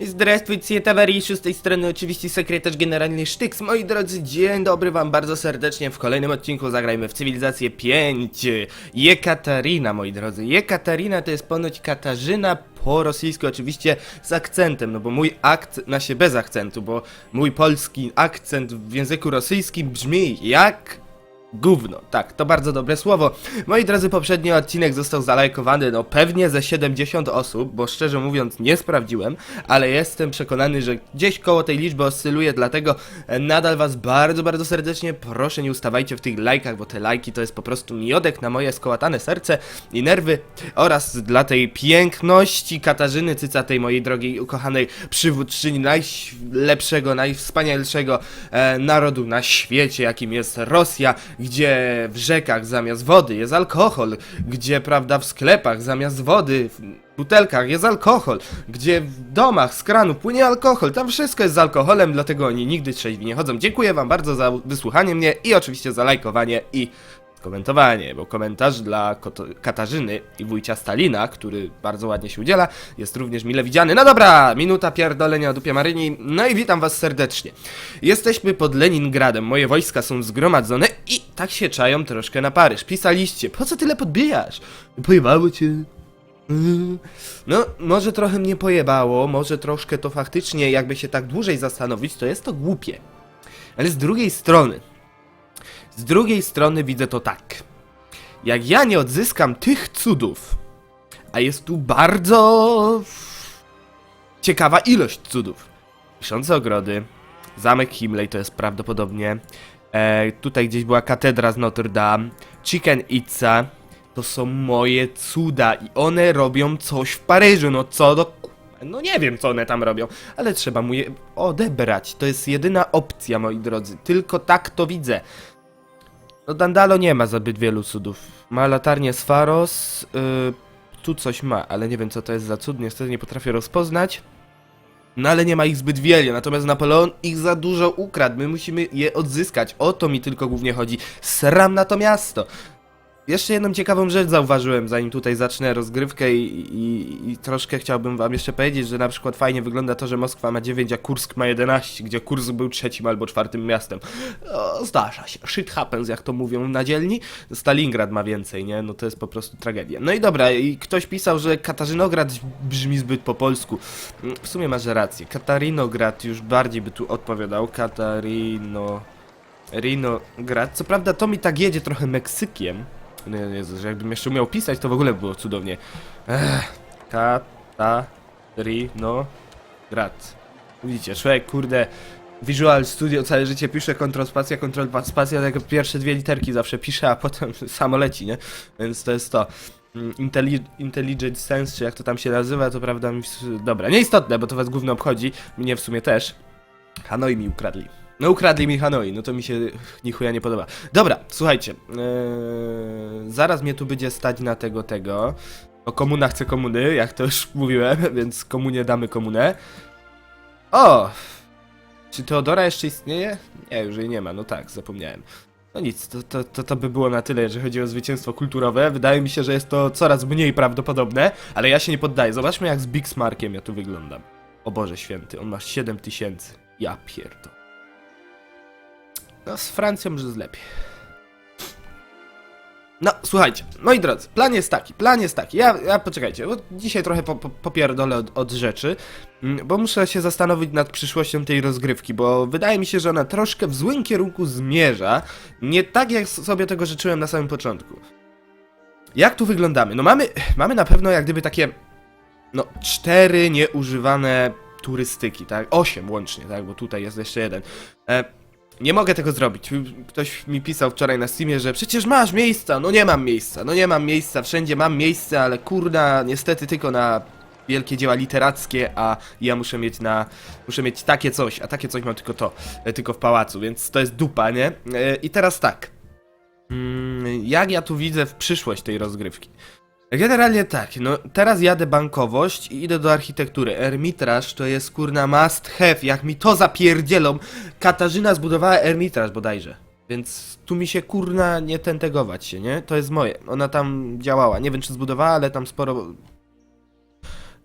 Zdrestwicie towarzyszu, z tej strony oczywiście sekretarz generalny Sztyks. Moi drodzy, dzień dobry wam bardzo serdecznie w kolejnym odcinku Zagrajmy w Cywilizację 5. Jekaterina, moi drodzy. Jekaterina to jest ponoć Katarzyna po rosyjsku oczywiście z akcentem, no bo mój akt na się bez akcentu, bo mój polski akcent w języku rosyjskim brzmi jak Gówno, tak, to bardzo dobre słowo. Moi drodzy, poprzedni odcinek został zalajkowany, no pewnie ze 70 osób, bo szczerze mówiąc nie sprawdziłem, ale jestem przekonany, że gdzieś koło tej liczby oscyluje, dlatego e, nadal was bardzo, bardzo serdecznie proszę nie ustawajcie w tych lajkach, bo te lajki to jest po prostu miodek na moje skołatane serce i nerwy oraz dla tej piękności Katarzyny Cyca, tej mojej drogiej, ukochanej przywódczyni najlepszego, najwspanialszego e, narodu na świecie, jakim jest Rosja, gdzie w rzekach zamiast wody jest alkohol, gdzie, prawda, w sklepach zamiast wody, w butelkach jest alkohol, gdzie w domach z kranu płynie alkohol, tam wszystko jest z alkoholem, dlatego oni nigdy trzeźwi nie chodzą. Dziękuję wam bardzo za wysłuchanie mnie i oczywiście za lajkowanie i komentowanie, bo komentarz dla Katarzyny i wujcia Stalina, który bardzo ładnie się udziela, jest również mile widziany. No dobra, minuta pierdolenia o dupie Maryni, no i witam was serdecznie. Jesteśmy pod Leningradem, moje wojska są zgromadzone i tak się czają troszkę na Paryż. Pisaliście, po co tyle podbijasz? Pojebało cię. No, może trochę mnie pojebało, może troszkę to faktycznie, jakby się tak dłużej zastanowić, to jest to głupie. Ale z drugiej strony, z drugiej strony widzę to tak. Jak ja nie odzyskam tych cudów, a jest tu bardzo ciekawa ilość cudów. Piszące ogrody, zamek Himley to jest prawdopodobnie, e, tutaj gdzieś była katedra z Notre Dame, Chicken Itza, to są moje cuda i one robią coś w Paryżu, no co do... No nie wiem co one tam robią, ale trzeba mu je odebrać. To jest jedyna opcja, moi drodzy. Tylko tak to widzę. No Dandalo nie ma zbyt wielu cudów. Ma latarnię z yy, tu coś ma, ale nie wiem co to jest za cud, niestety nie potrafię rozpoznać. No ale nie ma ich zbyt wiele, natomiast Napoleon ich za dużo ukradł, my musimy je odzyskać, o to mi tylko głównie chodzi. Sram na to miasto! Jeszcze jedną ciekawą rzecz zauważyłem, zanim tutaj zacznę rozgrywkę i, i, i troszkę chciałbym wam jeszcze powiedzieć, że na przykład fajnie wygląda to, że Moskwa ma 9, a Kursk ma 11, gdzie Kursk był trzecim albo czwartym miastem. O, zdarza się, shit happens, jak to mówią na dzielni. Stalingrad ma więcej, nie? No to jest po prostu tragedia. No i dobra, i ktoś pisał, że Katarzynograd brzmi zbyt po polsku. W sumie masz rację, Katarinograd już bardziej by tu odpowiadał. Katarino... Rinograd. Co prawda to mi tak jedzie trochę Meksykiem. No Jezu, że jakbym jeszcze umiał pisać, to w ogóle by było cudownie. Ech, Katarinograd. Widzicie, człowiek, kurde, Visual Studio całe życie pisze Ctrl spacja, Ctrl spacja, tak pierwsze dwie literki zawsze pisze, a potem samo leci, nie? Więc to jest to. Mm, Intelli Intelligent Sense, czy jak to tam się nazywa, to prawda mi... Dobra, nieistotne, bo to was głównie obchodzi, mnie w sumie też. Hanoi mi ukradli. No ukradli mi Hanoi, no to mi się ni chuja nie podoba. Dobra, słuchajcie. Eee, zaraz mnie tu będzie stać na tego, tego. O komuna chce komuny, jak to już mówiłem, więc komunie damy komunę. O! Czy Teodora jeszcze istnieje? Nie, już jej nie ma, no tak, zapomniałem. No nic, to, to, to, to by było na tyle, jeżeli chodzi o zwycięstwo kulturowe. Wydaje mi się, że jest to coraz mniej prawdopodobne, ale ja się nie poddaję. Zobaczmy jak z Big Smarkiem ja tu wyglądam. O Boże święty, on ma 7 tysięcy. Ja pierdolę. No, z Francją już jest lepiej. No, słuchajcie, moi drodzy, plan jest taki, plan jest taki. Ja, ja poczekajcie, bo dzisiaj trochę po, po, popierdolę od, od rzeczy, mm, bo muszę się zastanowić nad przyszłością tej rozgrywki, bo wydaje mi się, że ona troszkę w złym kierunku zmierza. Nie tak, jak sobie tego życzyłem na samym początku. Jak tu wyglądamy? No mamy, mamy na pewno jak gdyby takie, no, cztery nieużywane turystyki, tak? Osiem łącznie, tak? Bo tutaj jest jeszcze jeden. E, nie mogę tego zrobić. Ktoś mi pisał wczoraj na Steamie, że przecież masz miejsca. No nie mam miejsca, no nie mam miejsca. Wszędzie mam miejsce, ale kurna, niestety tylko na wielkie dzieła literackie, a ja muszę mieć na... Muszę mieć takie coś, a takie coś mam tylko to, e, tylko w pałacu, więc to jest dupa, nie? E, I teraz tak. Mm, Jak ja tu widzę w przyszłość tej rozgrywki? Generalnie tak, no teraz jadę bankowość i idę do architektury. Ermitraż to jest kurna must have, jak mi to zapierdzielą. Katarzyna zbudowała Ermitraż bodajże. Więc tu mi się kurna nie tentegować się, nie? To jest moje. Ona tam działała. Nie wiem czy zbudowała, ale tam sporo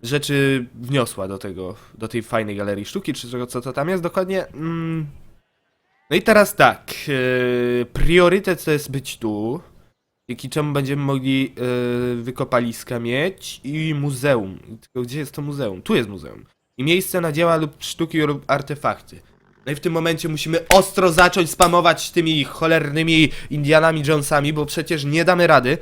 rzeczy wniosła do tego, do tej fajnej galerii sztuki, czy czego, co to tam jest dokładnie. Mm. No i teraz tak, yy, priorytet to jest być tu, dzięki czemu będziemy mogli yy, wykopaliska mieć i muzeum. Tylko gdzie jest to muzeum? Tu jest muzeum. I miejsce na dzieła lub sztuki lub artefakty. No i w tym momencie musimy ostro zacząć spamować tymi cholernymi Indianami Jonesami, bo przecież nie damy rady.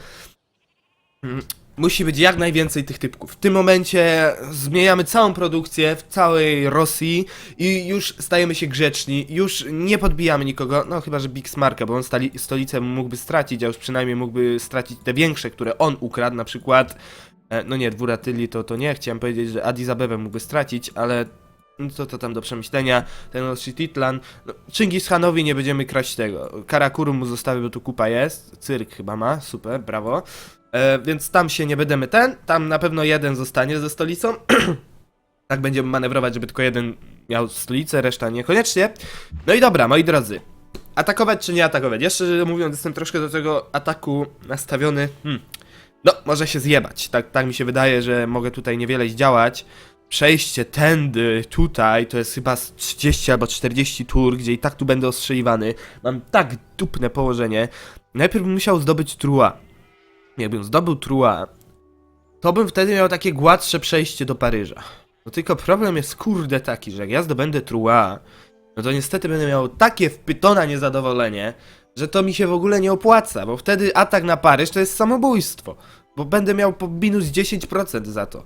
Musi być jak najwięcej tych typków. W tym momencie zmieniamy całą produkcję w całej Rosji i już stajemy się grzeczni, już nie podbijamy nikogo, no chyba, że Big Smarka, bo on stali, stolicę mógłby stracić, a już przynajmniej mógłby stracić te większe, które on ukradł, na przykład, e, no nie, Dwuratyli to, to nie, chciałem powiedzieć, że Addis Abebę mógłby stracić, ale no co to tam do przemyślenia, ten Oshititlan, no, Chingis Hanowi nie będziemy kraść tego, Karakuru mu zostawię, bo tu kupa jest, cyrk chyba ma, super, brawo. E, więc tam się nie będziemy ten, tam na pewno jeden zostanie ze stolicą. tak będziemy manewrować, żeby tylko jeden miał stolicę, reszta niekoniecznie. No i dobra, moi drodzy. Atakować czy nie atakować? Jeszcze mówiąc, jestem troszkę do tego ataku nastawiony. Hmm. No, może się zjebać. Tak, tak mi się wydaje, że mogę tutaj niewiele zdziałać. Przejście tędy, tutaj, to jest chyba z 30 albo 40 tur, gdzie i tak tu będę ostrzeliwany. Mam tak dupne położenie. Najpierw bym musiał zdobyć trua. Jakbym zdobył trua, to bym wtedy miał takie gładsze przejście do Paryża. No tylko problem jest kurde taki, że jak ja zdobędę trua, no to niestety będę miał takie wpytona niezadowolenie, że to mi się w ogóle nie opłaca, bo wtedy atak na Paryż to jest samobójstwo. Bo będę miał po minus 10% za to.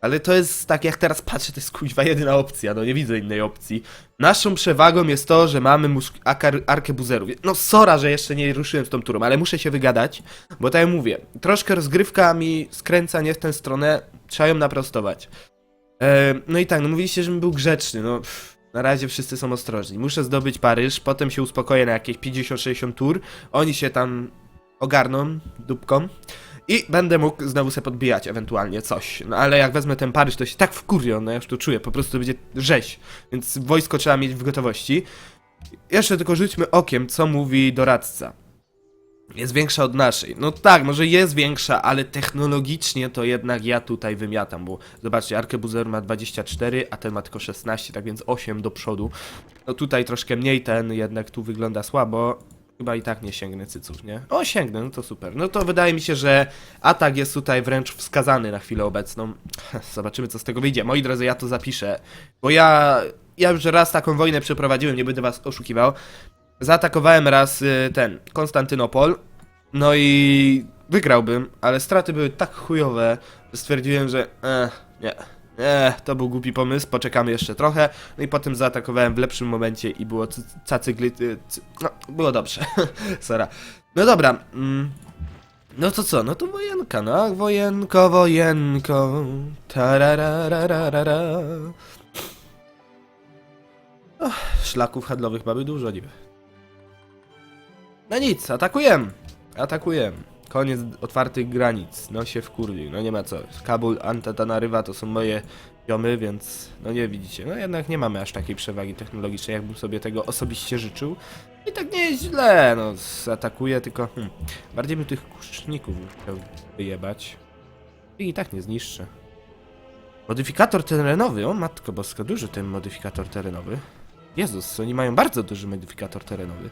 Ale to jest tak, jak teraz patrzę, to jest kuźwa jedyna opcja, no nie widzę innej opcji. Naszą przewagą jest to, że mamy musk- akar- arkę buzerów. No sora, że jeszcze nie ruszyłem z tą turą, ale muszę się wygadać, bo tak jak mówię, troszkę rozgrywka mi skręca nie w tę stronę, trzeba ją naprostować. E, no i tak, no mówiliście, żebym był grzeczny, no pff, na razie wszyscy są ostrożni. Muszę zdobyć Paryż, potem się uspokoję na jakieś 50-60 tur, oni się tam ogarną dupką. I będę mógł znowu sobie podbijać ewentualnie coś. No ale jak wezmę ten Paryż, to się tak wkurwię, no ja już to czuję, po prostu będzie rzeź. Więc wojsko trzeba mieć w gotowości. Jeszcze tylko rzućmy okiem, co mówi doradca. Jest większa od naszej. No tak, może jest większa, ale technologicznie to jednak ja tutaj wymiatam, bo zobaczcie, Arkebuzer ma 24, a ten ma tylko 16, tak więc 8 do przodu. No tutaj troszkę mniej ten, jednak tu wygląda słabo. Chyba i tak nie sięgnę cyców, nie? O, sięgnę, no to super. No to wydaje mi się, że atak jest tutaj wręcz wskazany na chwilę obecną. Zobaczymy, co z tego wyjdzie. Moi drodzy, ja to zapiszę, bo ja, ja już raz taką wojnę przeprowadziłem, nie będę was oszukiwał. Zaatakowałem raz y, ten, Konstantynopol, no i wygrałbym, ale straty były tak chujowe, że stwierdziłem, że eh, nie, nie, to był głupi pomysł, poczekamy jeszcze trochę, no i potem zaatakowałem w lepszym momencie i było cy- cacygly, y, no, było dobrze, sora. No dobra, mm, no to co, no to wojenka, no, wojenko, wojenko, tararararara. Och, szlaków handlowych mamy dużo niby. No nic, atakujemy. Atakujemy. Koniec otwartych granic. No się wkurwił, no nie ma co. Kabul, Antananarywa to są moje ziomy, więc no nie widzicie. No jednak nie mamy aż takiej przewagi technologicznej, jakbym sobie tego osobiście życzył. I tak nie jest źle, no atakuję, tylko hmm, bardziej bym tych kuszników chciał wyjebać. I i tak nie zniszczę. Modyfikator terenowy, o matko boska, duży ten modyfikator terenowy. Jezus, oni mają bardzo duży modyfikator terenowy.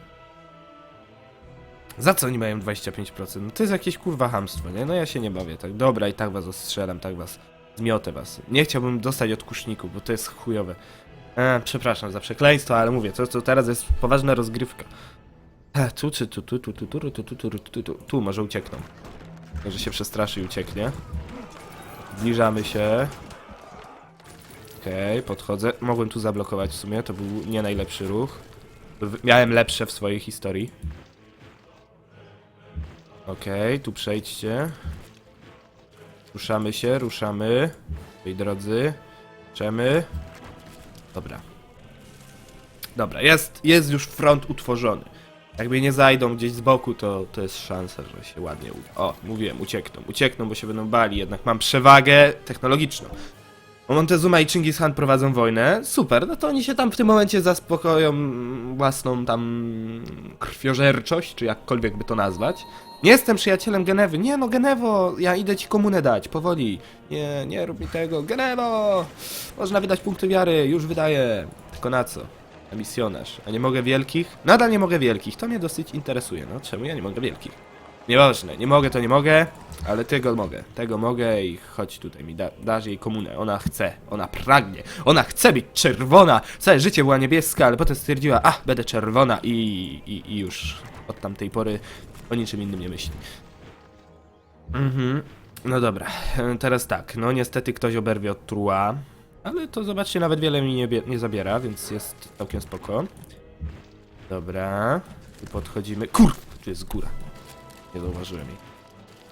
Za co oni mają 25%? No to jest jakieś kurwa hamstwo, nie? No ja się nie bawię, tak? Dobra, i tak was ostrzelam, tak was zmiotę was. Nie chciałbym dostać od kuszników, bo to jest chujowe. E, przepraszam za przekleństwo, ale mówię, to, to teraz jest poważna rozgrywka. E, tu czy tu, tu, tu, tu, tu, tu, tu, tu, tu, tu, tu, może uciekną. Może się przestraszy i ucieknie. Zbliżamy się. Okej, podchodzę. Mogłem tu zablokować w sumie, to był nie najlepszy ruch. Miałem lepsze w swojej historii. Okej, tu przejdźcie. Ruszamy się, ruszamy. Moi drodzy. Czemy. Dobra. Dobra, jest, jest już front utworzony. Jakby nie zajdą gdzieś z boku, to, to jest szansa, że się ładnie uda. O, mówiłem, uciekną, uciekną, bo się będą bali, jednak mam przewagę technologiczną. Montezuma i Chingis Khan prowadzą wojnę, super, no to oni się tam w tym momencie zaspokoją własną tam krwiożerczość, czy jakkolwiek by to nazwać. Nie jestem przyjacielem Genewy. Nie no, Genewo, ja idę ci komunę dać, powoli. Nie, nie rób mi tego. Genewo! Można wydać punkty wiary, już wydaję. Tylko na co? Na misjonarz. A nie mogę wielkich? Nadal nie mogę wielkich, to mnie dosyć interesuje. No czemu ja nie mogę wielkich? Nieważne, nie mogę to nie mogę, ale tego mogę. Tego mogę i chodź tutaj mi da, dasz jej komunę. Ona chce, ona pragnie, ona chce być czerwona. Całe życie była niebieska, ale potem stwierdziła, a będę czerwona i, i, i już od tamtej pory o niczym innym nie myśli. Mhm. No dobra, e, teraz tak, no niestety ktoś oberwie od trua, ale to zobaczcie, nawet wiele mi nie, nie zabiera, więc jest całkiem spoko. Dobra, tu podchodzimy. Kur! Tu jest góra. Nie zauważyłem jej.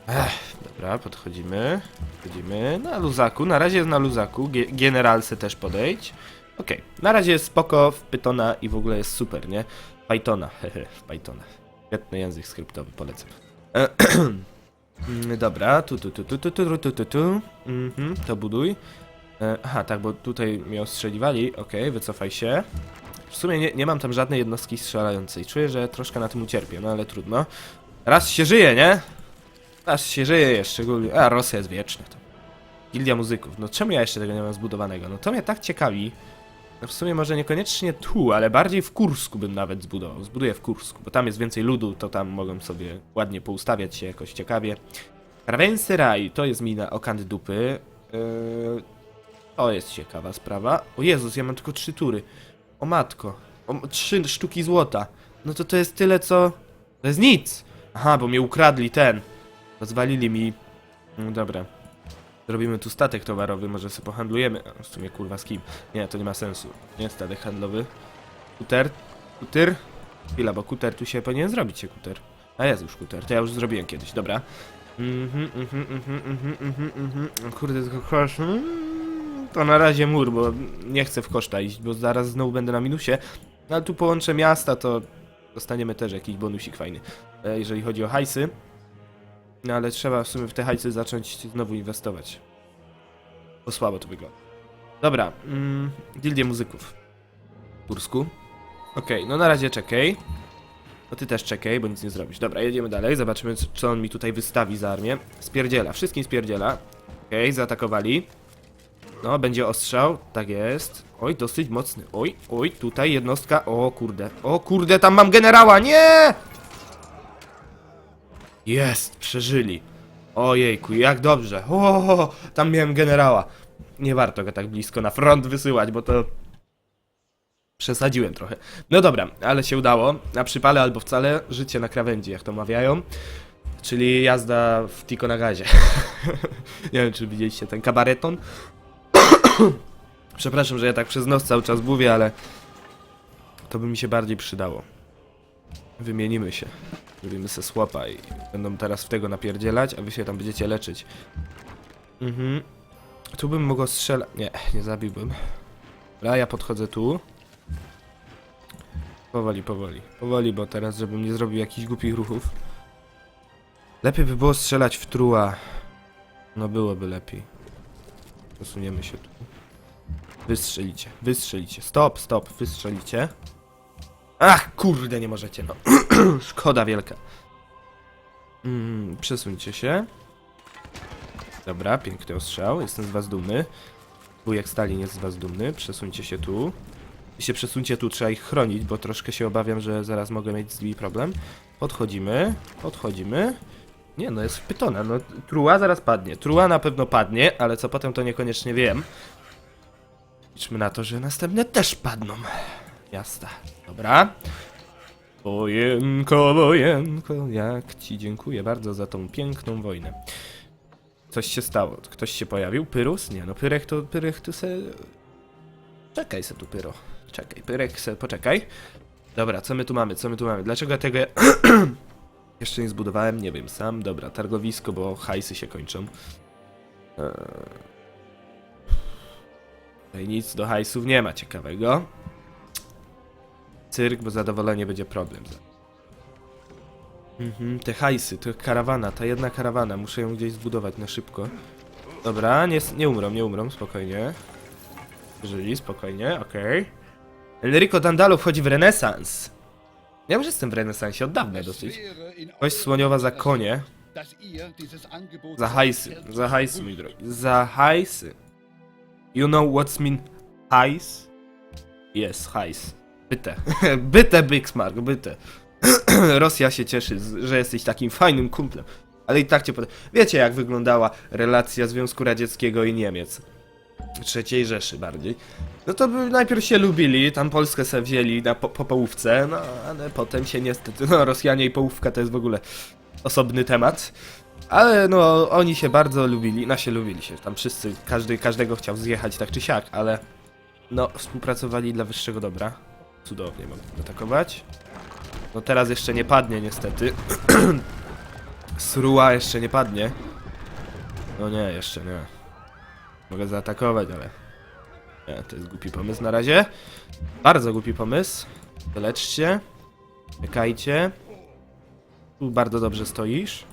Ech, dobra, podchodzimy. Podchodzimy na luzaku. Na razie jest na luzaku. Ge generalse też podejdź. Okej, na razie jest spoko w Pythona i w ogóle jest super, nie? Pythona, hehe, w Pythona. Świetny język skryptowy, polecam. E, Dobra, tu, tu, tu, tu, tu, tu, tu, tu, tu. Mhm, to buduj. E, Aha, tak, bo tutaj mnie ostrzeliwali. Okej, wycofaj się. W sumie nie, nie mam tam żadnej jednostki strzelającej. Czuję, że troszkę na tym ucierpię, no ale trudno. Raz się żyje, nie? Raz się żyje szczególnie. A, Rosja jest wieczna. To. Gildia muzyków. No czemu ja jeszcze tego nie mam zbudowanego? No to mnie tak ciekawi. W sumie może niekoniecznie tu, ale bardziej w Kursku bym nawet zbudował. Zbuduję w Kursku, bo tam jest więcej ludu, to tam mogą sobie ładnie poustawiać się jakoś ciekawie. Ravensy Raj, to jest mina okant dupy. Yy, to jest ciekawa sprawa. O Jezus, ja mam tylko trzy tury. O matko. O, trzy sztuki złota. No to to jest tyle, co... To jest nic. Aha, bo mnie ukradli ten. Rozwalili mi... No dobra. Zrobimy tu statek towarowy, może sobie pohandlujemy. A, w sumie kurwa z kim? Nie, to nie ma sensu. Nie statek handlowy. Kuter? Kuter? Chwila, bo kuter tu się powinien zrobić się kuter. A jest już kuter, to ja już zrobiłem kiedyś, dobra. Mhm, mhm, mhm, mhm, mhm, mhm. Kurde, tylko koszt. Mm, To na razie mur, bo nie chcę w koszta iść, bo zaraz znowu będę na minusie. No, Ale tu połączę miasta, to dostaniemy też jakiś bonusik fajny, e, jeżeli chodzi o hajsy. No ale trzeba w sumie w te hajsy zacząć znowu inwestować. Bo słabo to wygląda. Dobra, mm, gildię muzyków. W Kursku. Okej, no na razie czekaj. No ty też czekaj, bo nic nie zrobisz. Dobra, jedziemy dalej, zobaczymy co- on mi tutaj wystawi za armię. Spierdziela, wszystkim spierdziela. Okej, zaatakowali. No, będzie ostrzał, tak jest. Oj, dosyć mocny. Oj, oj, tutaj jednostka. O kurde, o kurde, tam mam generała, nie! Jest, przeżyli. Ojejku, jak dobrze. O, tam miałem generała. Nie warto go tak blisko na front wysyłać, bo to Przesadziłem trochę. No dobra, ale się udało. Na przypale albo wcale, życie na krawędzi, jak to mawiają. Czyli jazda w Tiko na gazie. Nie wiem, czy widzieliście ten kabareton. Przepraszam, że ja tak przez nos cały czas mówię, ale to by mi się bardziej przydało. Wymienimy się. Zrobimy se słapa i będą teraz w tego napierdzielać, a wy się tam będziecie leczyć. Mhm. Tu bym mógł strzelać. Nie, nie zabiłbym. Dobra, ja podchodzę tu. Powoli, powoli. Powoli, bo teraz, żebym nie zrobił jakichś głupich ruchów. Lepiej by było strzelać w truła. No byłoby lepiej. Posuniemy się tu. Wystrzelicie, wystrzelicie. Stop, stop, wystrzelicie. Ach, kurde, nie możecie, no. Szkoda wielka. Mm, przesuńcie się. Dobra, piękny ostrzał. Jestem z was dumny. Wujek Stalin jest z was dumny. Przesuńcie się tu. I się przesuńcie tu, trzeba ich chronić, bo troszkę się obawiam, że zaraz mogę mieć z nimi problem. Podchodzimy, podchodzimy. Nie, no jest pytona, no truła zaraz padnie. Truła na pewno padnie, ale co potem to niekoniecznie wiem. Liczmy na to, że następne też padną. Jasna. Dobra. Wojenko, wojenko, jak ci dziękuję bardzo za tą piękną wojnę. Coś się stało, ktoś się pojawił? Pyrus? Nie, no Pyrek to, Pyrek tu se... Czekaj se tu, Pyro. Czekaj, Pyrek se, poczekaj. Dobra, co my tu mamy, co my tu mamy? Dlaczego tego jeszcze nie zbudowałem? Nie wiem, sam. Dobra, targowisko, bo hajsy się kończą. Eee... Tutaj nic do hajsów nie ma ciekawego. Cyrk, bo zadowolenie będzie problem. Mhm, te hajsy, to karawana, ta jedna karawana, muszę ją gdzieś zbudować na szybko. Dobra, nie, nie umrą, nie umrą, spokojnie. Żyli, spokojnie, okej. Enrico Dandalo wchodzi w renesans. Ja już jestem w renesansie od dawna dosyć. Kość słoniowa za konie. Za hajsy. Za hajsy, mój drogi. Za hajsy. You know what's mean hajs? Yes, hajs. Byte. byte, Bixmark, byte. Rosja się cieszy, że jesteś takim fajnym kumplem. Ale i tak cię pod... Wiecie, jak wyglądała relacja Związku Radzieckiego i Niemiec. Trzeciej Rzeszy bardziej. No to by najpierw się lubili, tam Polskę se wzięli na po, po połówce, no ale potem się niestety, no Rosjanie i połówka to jest w ogóle osobny temat. Ale no, oni się bardzo lubili, no się lubili się, tam wszyscy, każdy każdego chciał zjechać tak czy siak, ale no, współpracowali dla wyższego dobra. Cudownie mogę atakować. No teraz jeszcze nie padnie niestety. Sruła jeszcze nie padnie. No nie, jeszcze nie. Mogę zaatakować, ale... Nie, to jest głupi pomysł na razie. Bardzo głupi pomysł. Wyleczcie. Czekajcie. Tu bardzo dobrze stoisz.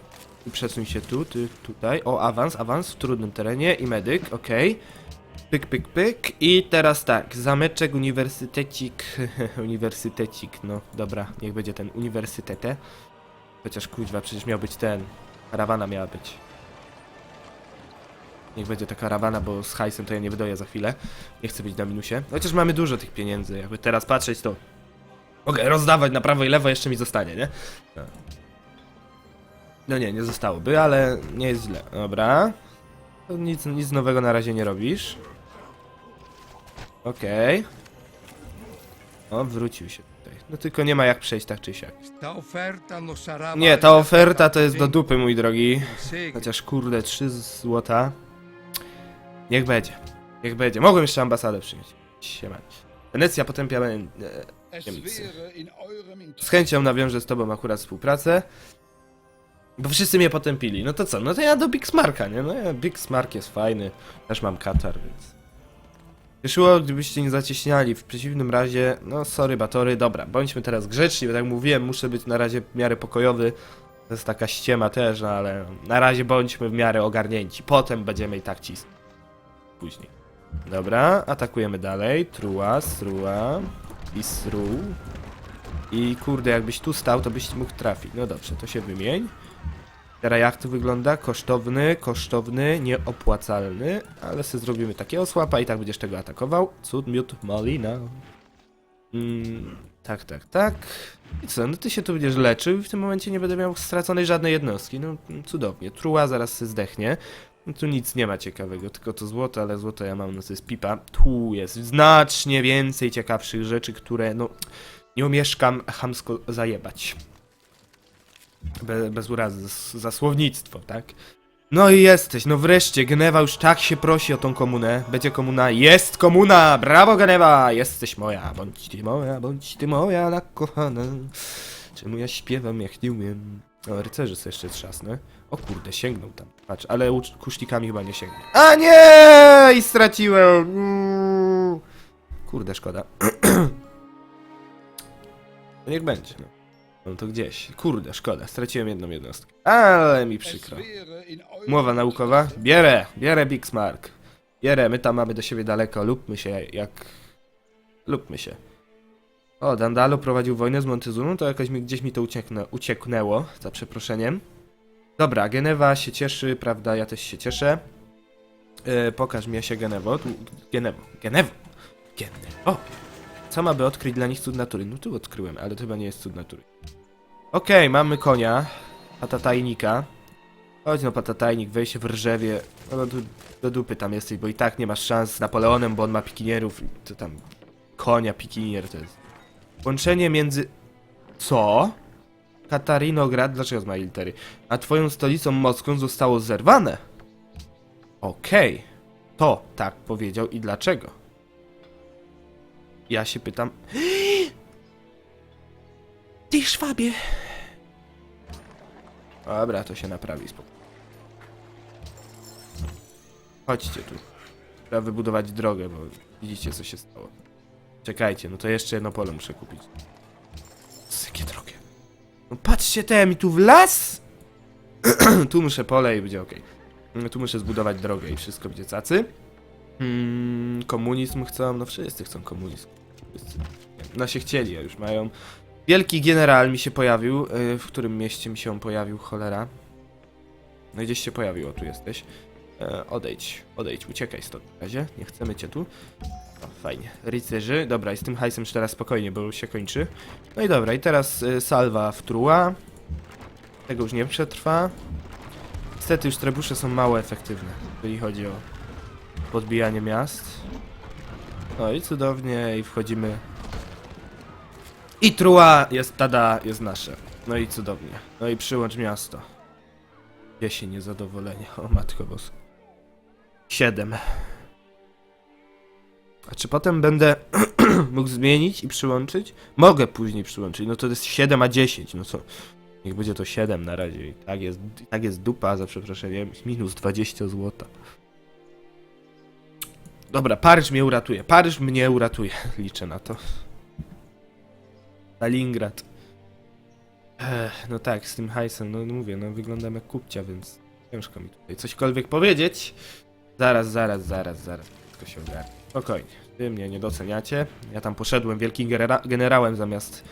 I przesuń się tu, ty tutaj. O, awans, awans w trudnym terenie i medyk, okej. Pyk, pyk, pyk. I teraz tak, zameczek, uniwersytecik. uniwersytecik, no dobra, niech będzie ten uniwersytetę. Chociaż kuźwa, przecież miał być ten. Karawana miała być. Niech będzie ta karawana, bo z hajsem to ja nie wydoję za chwilę. Nie chcę być na minusie. Chociaż mamy dużo tych pieniędzy, jakby teraz patrzeć to... Mogę rozdawać na prawo i lewo, jeszcze mi zostanie, nie? No. No nie, nie zostałoby, ale nie jest źle. Dobra. To nic, nic nowego na razie nie robisz. Okej. O, wrócił się tutaj. No tylko nie ma jak przejść tak czy siak. Nie, ta oferta to jest do 40 dupy, mój drogi. Chociaż kurde, 3 złota. Niech będzie. Niech będzie. Mogłem jeszcze ambasadę przyjąć. Siema. Wenecja potępia e, Niemcy. Z chęcią nawiążę z tobą akurat współpracę. Bo wszyscy mnie potępili. No to co? No to ja do Big Smarka, nie? No ja, Big Smark jest fajny. Też mam Katar, więc... Cieszyło, gdybyście nie zacieśniali. W przeciwnym razie, no sorry batory, dobra, bądźmy teraz grzeczni, bo tak mówiłem, muszę być na razie w miarę pokojowy. To jest taka ściema też, no ale na razie bądźmy w miarę ogarnięci. Potem będziemy i tak cisnąć. Później. Dobra, atakujemy dalej. Trua, strua i stru. I kurde, jakbyś tu stał, to byś mógł trafić. No dobrze, to się wymień. Teraz jak to wygląda? Kosztowny, kosztowny, nieopłacalny, ale sobie zrobimy takiego słapa i tak będziesz tego atakował. Cud, miód, malina. Mm, tak, tak, tak. I co, no ty się tu będziesz leczył i w tym momencie nie będę miał straconej żadnej jednostki. No cudownie. Truła zaraz się zdechnie. No tu nic nie ma ciekawego, tylko to złoto, ale złoto ja mam, no to jest pipa. Tu jest znacznie więcej ciekawszych rzeczy, które no nie umieszkam chamsko zajebać. Be, bez urazy, za, słownictwo, tak? No i jesteś, no wreszcie, Genewa już tak się prosi o tą komunę. Będzie komuna, jest komuna! Brawo Genewa! Jesteś moja, bądź ty moja, bądź ty moja, na kochana. Czemu ja śpiewam, jak nie umiem? O, rycerzy sobie jeszcze trzasnę. O kurde, sięgnął tam. Patrz, ale kusznikami chyba nie sięgnie. A nie! I straciłem! Mm. Kurde, szkoda. No niech będzie, no. No to gdzieś. Kurde, szkoda, straciłem jedną jednostkę. Ale mi przykro. Mowa naukowa? Bierę, bierę Big Smark. Bierę, my tam mamy do siebie daleko, lubmy się jak... Lubmy się. O, Dandalo prowadził wojnę z Montezuną, to jakoś mi, gdzieś mi to ucieknę, ucieknęło, za przeproszeniem. Dobra, Genewa się cieszy, prawda, ja też się cieszę. E, pokaż mi się Genewo, tu, Genewo, Genewo, Genewo. Co ma by odkryć dla nich cud natury? No tu odkryłem, ale to chyba nie jest cud natury. Okej, mamy konia, patatajnika. Chodź no patatajnik, weź w rżewie. No do, do dupy tam jesteś, bo i tak nie masz szans z Napoleonem, bo on ma pikinierów. To tam konia, pikinier to jest. Łączenie między... Co? Katarinograd, dlaczego z mojej litery? A twoją stolicą Moskwą zostało zerwane? Okej. To tak powiedział i dlaczego? Ja się pytam... Ty szwabie! Dobra, to się naprawi spokojnie. Chodźcie tu. Trzeba wybudować drogę, bo widzicie co się stało. Czekajcie, no to jeszcze jedno pole muszę kupić. Jakie drogie? No patrzcie te, mi tu w las! tu muszę pole i będzie ok. Tu muszę zbudować drogę i wszystko będzie cacy. Mm, komunizm chcą, no wszyscy chcą komunizm. Wszyscy. Się chcieli, a już mają. Wielki general mi się pojawił. y, W którym mieście mi się on pojawił, cholera? No gdzieś się pojawił, o tu jesteś. E, odejdź, odejdź, uciekaj stąd w razie. Nie chcemy cię tu. O, fajnie. Rycerzy. Dobra, i z tym hajsem już teraz spokojnie, bo już się kończy. No i dobra, i teraz y, salwa w truła. Tego już nie przetrwa. Niestety już trebusze są mało efektywne, jeżeli chodzi o podbijanie miast. No i cudownie, i wchodzimy. I truła jest, tada, jest nasze. No i cudownie. No i przyłącz miasto. Jesień niezadowolenie. O matko boska. Siedem. A czy potem będę mógł zmienić i przyłączyć? Mogę później przyłączyć. No to jest 7 a 10. No co? Niech będzie to 7 na razie. I tak jest, tak jest dupa, za przeproszeniem. Minus 20 złota. Dobra, Paryż mnie uratuje. Paryż mnie uratuje. Liczę na to. Stalingrad. Ech, no tak, z tym hajsem, no mówię, no wyglądam jak kupcia, więc ciężko mi tutaj cośkolwiek powiedzieć. Zaraz, zaraz, zaraz, zaraz. Wszystko się ogarnie. Spokojnie. Wy mnie nie doceniacie. Ja tam poszedłem wielkim genera generałem zamiast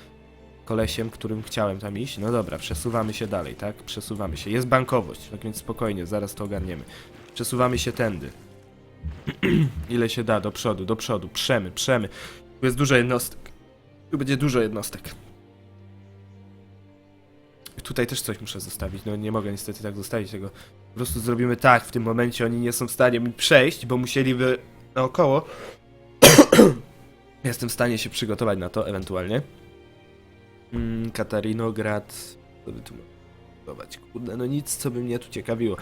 kolesiem, którym chciałem tam iść. No dobra, przesuwamy się dalej, tak? Przesuwamy się. Jest bankowość, tak więc spokojnie, zaraz to ogarniemy. Przesuwamy się tędy. Ile się da, do przodu, do przodu. Przemy, przemy. Tu jest dużo jednostek. Tu będzie dużo jednostek. Tutaj też coś muszę zostawić. No nie mogę niestety tak zostawić tego. Po prostu zrobimy tak. W tym momencie oni nie są w stanie mi przejść, bo musieliby naokoło. Jestem w stanie się przygotować na to ewentualnie. Mm, Katarinograd. Co by tu budować? Kurde, no nic, co by mnie tu ciekawiło.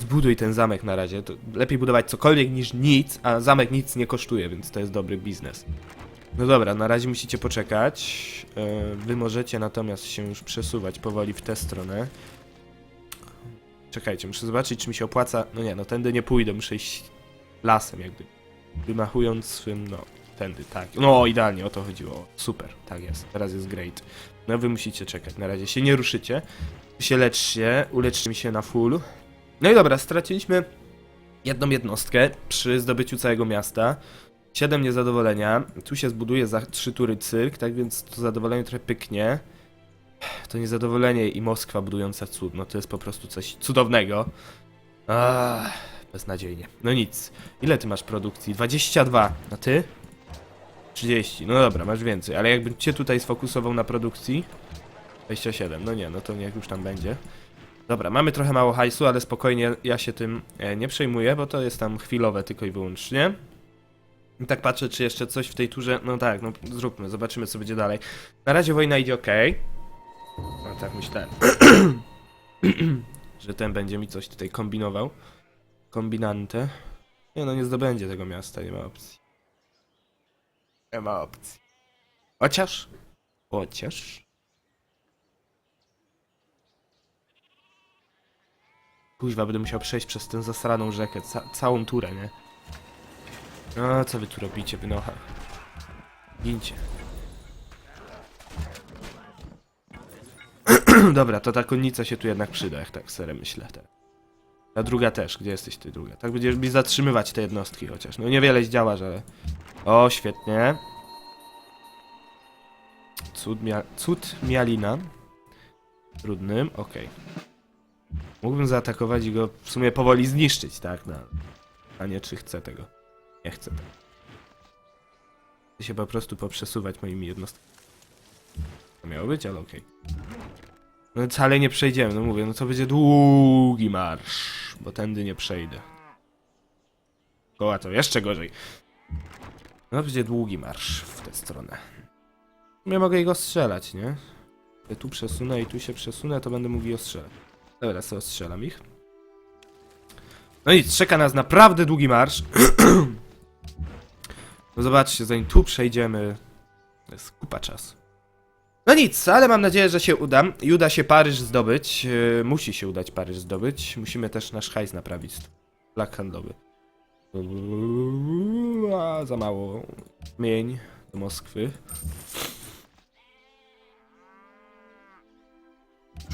Zbuduj ten zamek na razie. To lepiej budować cokolwiek niż nic, a zamek nic nie kosztuje, więc to jest dobry biznes. No dobra, na razie musicie poczekać. E, Wy możecie natomiast się już przesuwać powoli w tę stronę. Czekajcie, muszę zobaczyć, czy mi się opłaca. No nie, no tędy nie pójdę, muszę iść lasem, jakby. Wymachując swym, no, tędy, tak. No, idealnie, o to chodziło. Super, tak jest, teraz jest great. No, wy musicie czekać, na razie się nie ruszycie. Się leczcie, mi się na full. No i dobra, straciliśmy jedną jednostkę przy zdobyciu całego miasta. 7 niezadowolenia. Tu się zbuduje za 3 tury cyrk, tak więc to zadowolenie trochę pyknie. To niezadowolenie i Moskwa budująca cud, no to jest po prostu coś cudownego. Ah, beznadziejnie. No nic. Ile ty masz produkcji? 22. A ty? 30. No dobra, masz więcej, ale jakbym cię tutaj sfokusował na produkcji 27. No nie, no to niech już tam będzie. Dobra, mamy trochę mało hajsu, ale spokojnie, ja się tym e, nie przejmuję, bo to jest tam chwilowe tylko i wyłącznie. I tak patrzę, czy jeszcze coś w tej turze. No tak, no zróbmy, zobaczymy, co będzie dalej. Na razie wojna idzie ok. No tak myślałem. że ten będzie mi coś tutaj kombinował. Kombinantę. Nie no, nie zdobędzie tego miasta, nie ma opcji. Nie ma opcji. Chociaż. Chociaż. Kuźwa, będę musiał przejść przez tę zasraną rzekę, ca całą turę, nie? A co wy tu robicie, wynocha? Gincie. Dobra, to ta konnica się tu jednak przyda, jak tak serem myślę. Tak. Ta druga też, gdzie jesteś ty druga? Tak będziesz mi zatrzymywać te jednostki chociaż. No niewiele zdziałasz, ale... O, świetnie. Cud, mia... Cud Mialina. Trudnym, okej. Mógłbym zaatakować i go w sumie powoli zniszczyć, tak? No. A nie czy chcę tego. Nie chcę tego. Chcę się po prostu poprzesuwać moimi jednostkami. To miało być, ale okej. No wcale nie przejdziemy, no mówię, no to będzie długi marsz, bo tędy nie przejdę. Koła to jeszcze gorzej. No będzie długi marsz w tę stronę. Ja mogę jego strzelać, nie? Ja tu przesunę i tu się przesunę, to będę mógł je strzelać. Dobra, co strzelam ich. No i czeka nas naprawdę długi marsz. No zobaczcie, zanim tu przejdziemy, to jest kupa czasu. No nic, ale mam nadzieję, że się uda. I uda się Paryż zdobyć. Yy, musi się udać Paryż zdobyć. Musimy też nasz hajs naprawić. Flak handlowy. A, za mało. Mień do Moskwy.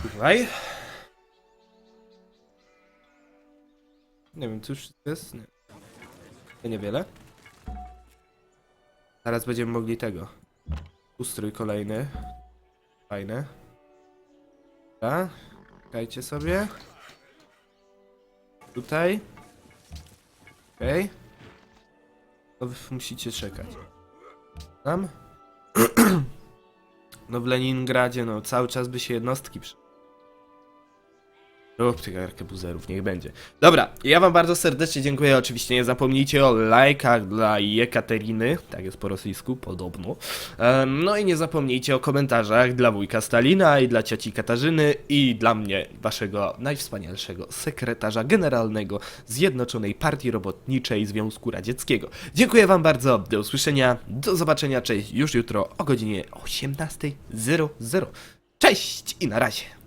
Tutaj. Nie wiem, już jest? Nie. To niewiele. Zaraz będziemy mogli tego. Ustrój kolejny. Fajne. Dobra. Czekajcie sobie. Tutaj. Okej. No wy musicie czekać. Tam. no w Leningradzie, no cały czas by się jednostki przy... Rób tych arkebuzerów, niech będzie. Dobra, ja wam bardzo serdecznie dziękuję. Oczywiście nie zapomnijcie o lajkach dla Jekateriny. Tak jest po rosyjsku, podobno. Em, No i nie zapomnijcie o komentarzach dla wujka Stalina i dla cioci Katarzyny i dla mnie, waszego najwspanialszego sekretarza generalnego Zjednoczonej Partii Robotniczej Związku Radzieckiego. Dziękuję wam bardzo, do usłyszenia, do zobaczenia, cześć, już jutro o godzinie 18.00. Cześć i na razie.